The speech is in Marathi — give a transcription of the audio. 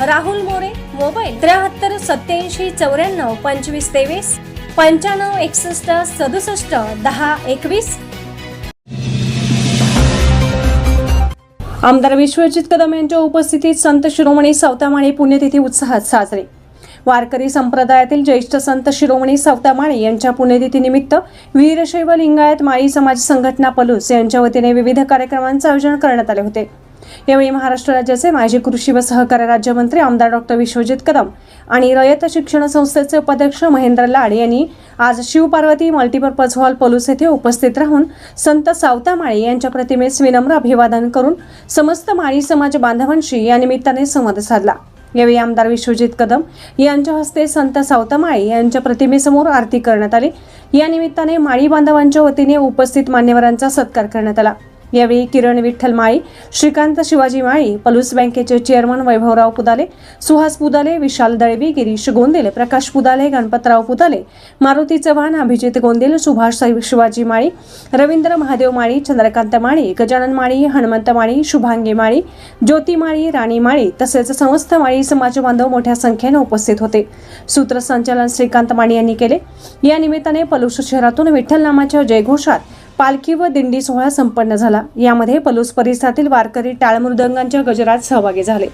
राहुल मोरे मोबाईल त्र्याहत्तर सत्याऐंशी चौऱ्याण्णव पंचवीस तेवीस पंच्याण्णव एकसष्ट सदुसष्ट दहा एकवीस. आमदार विश्वजित कदम यांच्या उपस्थितीत संत शिरोमणी सावतामाळी पुण्यतिथी उत्साहात साजरी. वारकरी संप्रदायातील ज्येष्ठ संत शिरोमणी सावतामाळी यांच्या पुण्यतिथीनिमित्त वीरशैव लिंगायत माळी समाज संघटना पलूस यांच्या वतीने विविध कार्यक्रमांचे आयोजन करण्यात आले होते. यावेळी महाराष्ट्र राज्याचे माजी कृषी व सहकार्य राज्यमंत्री आमदार डॉक्टर विश्वजित कदम आणि रयत शिक्षण संस्थेचे उपाध्यक्ष महेंद्र लाड यांनी आज शिवपार्वती मल्टीपर्पज हॉल पलूस येथे उपस्थित राहून संत सावता माळी यांच्या प्रतिमेस विनम्र अभिवादन करून समस्त माळी समाज बांधवांशी या निमित्ताने संवाद साधला. यावेळी आमदार विश्वजित कदम यांच्या हस्ते संत सावतामाळी यांच्या प्रतिमेसमोर आरती करण्यात आली. या निमित्ताने माळी बांधवांच्या वतीने उपस्थित मान्यवरांचा सत्कार करण्यात आला. यावेळी किरण विठ्ठल माळी श्रीकांत शिवाजी माळी पलूस बँकेचे चेअरमन वैभवराव पुदाले सुहास पुदाले विशाल दळवी गिरीश गोंदेल प्रकाश पुदाले गणपतराव पुदाले मारुती चव्हाण अभिजित गोंदेल सुभाष शिवाजी माळी रवींद्र महादेव माळी चंद्रकांत माळी गजानन माळी हनुमंत माळी शुभांगी माळी ज्योती माळी राणी माळी तसेच समस्त माळी समाज बांधव मोठ्या संख्येने उपस्थित होते. सूत्रसंचालन श्रीकांत माळी यांनी केले. या निमित्ताने पलूस शहरातून विठ्ठल नामाच्या जयघोषात पालखी व दिंडी सोहळा संपन्न झाला. यामध्ये पलूस परिसरातील वारकरी टाळमृदंगांच्या गजरात सहभागी झाले.